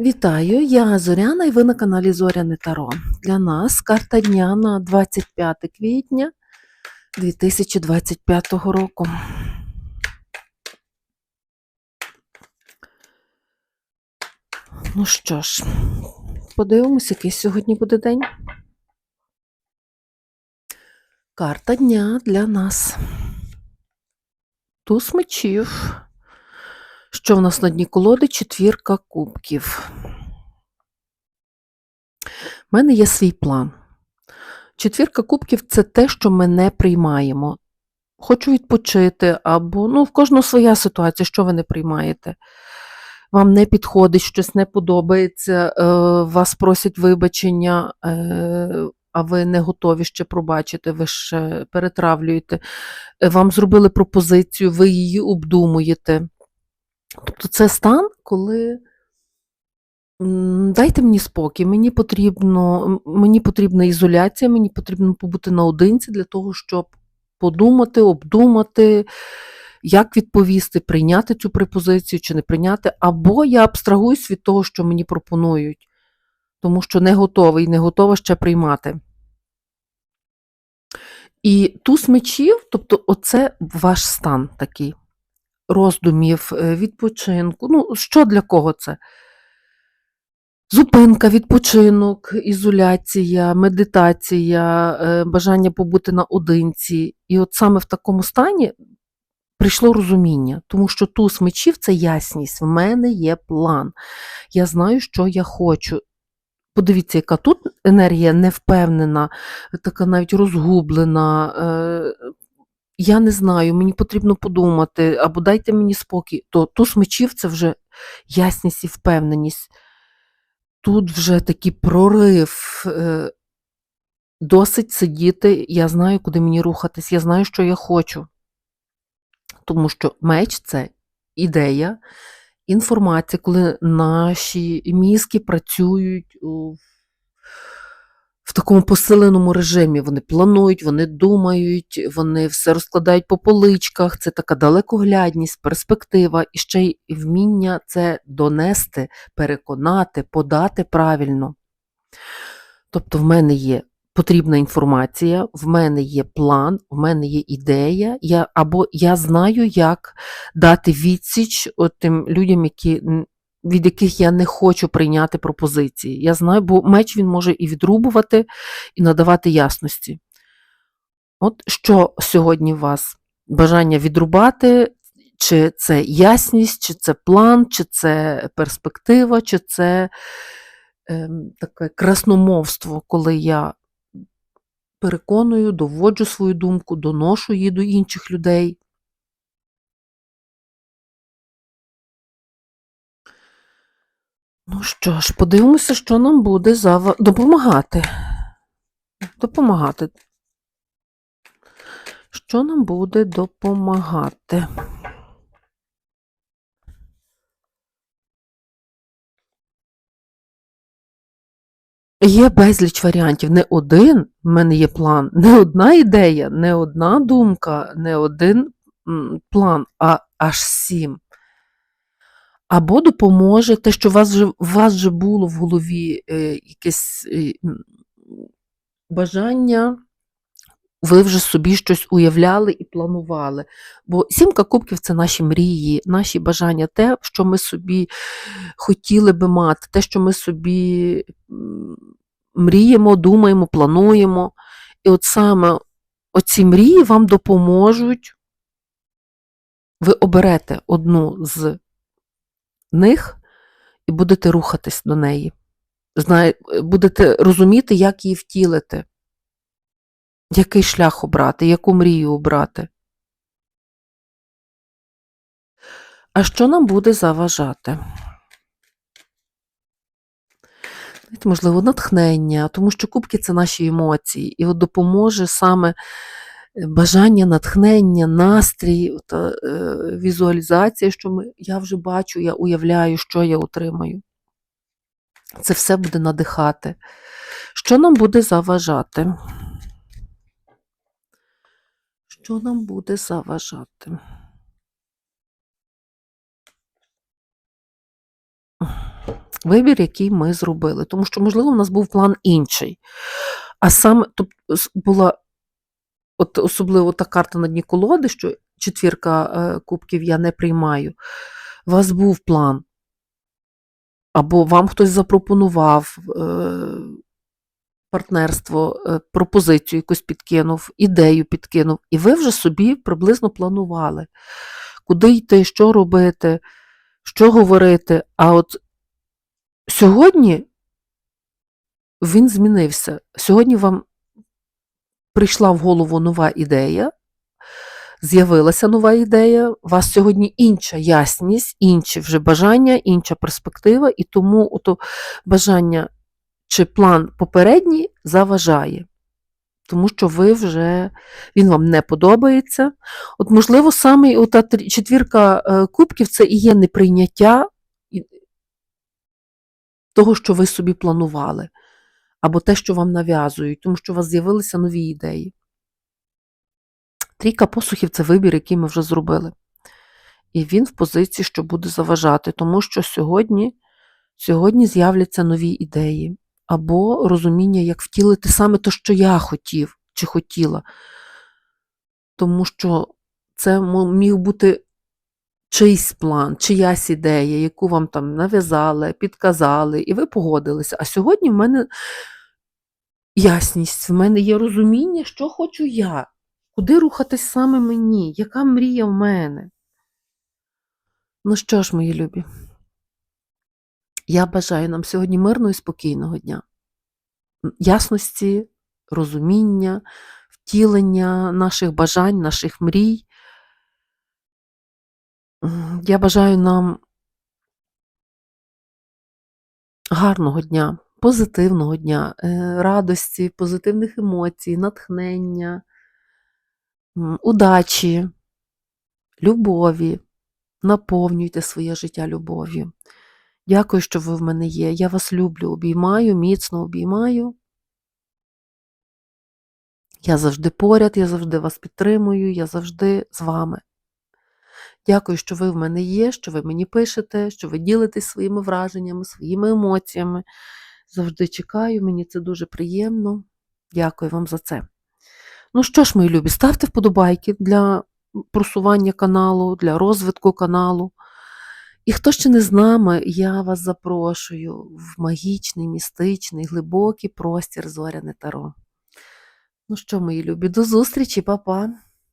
Вітаю, я Зоряна і ви на каналі Зоряне Таро. Для нас карта дня на 25 квітня 2025 року. Ну що ж, подивимось, який сьогодні буде день. Карта дня для нас. Туз мечів. Що в нас на дні колоди? Четвірка кубків. У мене є свій план. Четвірка кубків це те, що ми не приймаємо. Хочу відпочити, або ну, в кожного своя ситуація, що ви не приймаєте. Вам не підходить, щось не подобається, е, вас просять вибачення, е, а ви не готові ще пробачити, ви ще перетравлюєте. Е, Вам зробили пропозицію, ви її обдумуєте. Тобто це стан, коли дайте мені спокій, мені потрібно, мені потрібна ізоляція, мені потрібно побути наодинці для того, щоб подумати, обдумати, як відповісти, прийняти цю пропозицію чи не прийняти, або я абстрагуюсь від того, що мені пропонують, тому що не готовий, не готова ще приймати. І туз мечів, тобто, оце ваш стан такий роздумів, е, відпочинку. Ну, що для кого це? Зупинка, відпочинок, ізоляція, медитація, е, бажання побути наодинці. І от саме в такому стані прийшло розуміння, тому що туз мечів це ясність. В мене є план. Я знаю, що я хочу. Подивіться, яка тут енергія невпевнена, така навіть розгублена. Я не знаю, мені потрібно подумати, або дайте мені спокій. То туз мечів це вже ясність і впевненість. Тут вже такий прорив. е, Досить сидіти, я знаю, куди мені рухатись, я знаю, що я хочу. Тому що меч це ідея, інформація, коли наші мізки працюють такому посиленому режимі. Вони планують, вони думають, вони все розкладають по поличках. Це така далекоглядність, перспектива і ще й вміння це донести, переконати, подати правильно. Тобто, в мене є потрібна інформація, в мене є план, в мене є ідея, я, або я знаю, як дати відсіч тим людям, які, від яких я не хочу прийняти пропозиції. Я знаю, бо меч він може і відрубувати, і надавати ясності. От що сьогодні у вас? Бажання відрубати, чи це ясність, чи це план, чи це перспектива, чи це ем, таке красномовство, коли я переконую, доводжу свою думку, доношу її до інших людей. Ну що ж, подивимося, що нам буде зава... допомагати. Допомагати. Що нам буде допомагати? Є безліч варіантів. Не один в мене є план, не одна ідея, не одна думка, не один план, а аж сім. Або допоможе те, що у вас вже, у вас вже було в голові е, якесь е, бажання, ви вже собі щось уявляли і планували. Бо сімка кубків це наші мрії, наші бажання, те, що ми собі хотіли би мати, те, що ми собі мріємо, думаємо, плануємо. І от саме оці мрії вам допоможуть. Ви оберете одну з них і будете рухатись до неї. Знає, будете розуміти, як її втілити, який шлях обрати, яку мрію обрати. А що нам буде заважати? Можливо, натхнення, тому що кубки це наші емоції, і от допоможе саме бажання, натхнення, настрій, та, е, візуалізація, що ми, я вже бачу, я уявляю, що я отримаю. Це все буде надихати. Що нам буде заважати? Що нам буде заважати? Вибір, який ми зробили. Тому що, можливо, у нас був план інший. А саме тобто, була от особливо та карта на дні колоди, що четвірка е, кубків я не приймаю. У вас був план. Або вам хтось запропонував е, партнерство, е, пропозицію якусь підкинув, ідею підкинув, і ви вже собі приблизно планували, куди йти, що робити, що говорити. А от сьогодні він змінився. Сьогодні вам прийшла в голову нова ідея, з'явилася нова ідея, у вас сьогодні інша ясність, інші вже бажання, інша перспектива, і тому ото бажання чи план попередній заважає. Тому що ви вже він вам не подобається. От, можливо, саме ота четвірка е, кубків це і є неприйняття того, що ви собі планували, або те, що вам нав'язують, тому що у вас з'явилися нові ідеї. Трійка посухів це вибір, який ми вже зробили. І він в позиції, що буде заважати, тому що сьогодні, сьогодні з'являться нові ідеї, або розуміння, як втілити саме те, що я хотів чи хотіла. Тому що це міг бути чийсь план, чиясь ідея, яку вам там нав'язали, підказали, і ви погодилися. А сьогодні в мене ясність, в мене є розуміння, що хочу я, куди рухатись саме мені, яка мрія в мене. Ну що ж, мої любі, я бажаю нам сьогодні мирного і спокійного дня, ясності, розуміння, втілення наших бажань, наших мрій. Я бажаю нам гарного дня, позитивного дня, е, радості, позитивних емоцій, натхнення, удачі, любові. Наповнюйте своє життя любов'ю. Дякую, що ви в мене є. Я вас люблю, обіймаю, міцно обіймаю. Я завжди поряд, я завжди вас підтримую, я завжди з вами. Дякую, що ви в мене є, що ви мені пишете, що ви ділитесь своїми враженнями, своїми емоціями. Завжди чекаю, мені це дуже приємно. Дякую вам за це. Ну що ж, мої любі, ставте вподобайки для просування каналу, для розвитку каналу. І хто ще не з нами, я вас запрошую в магічний, містичний, глибокий простір зоряне таро. Ну що, мої любі, до зустрічі, па-па!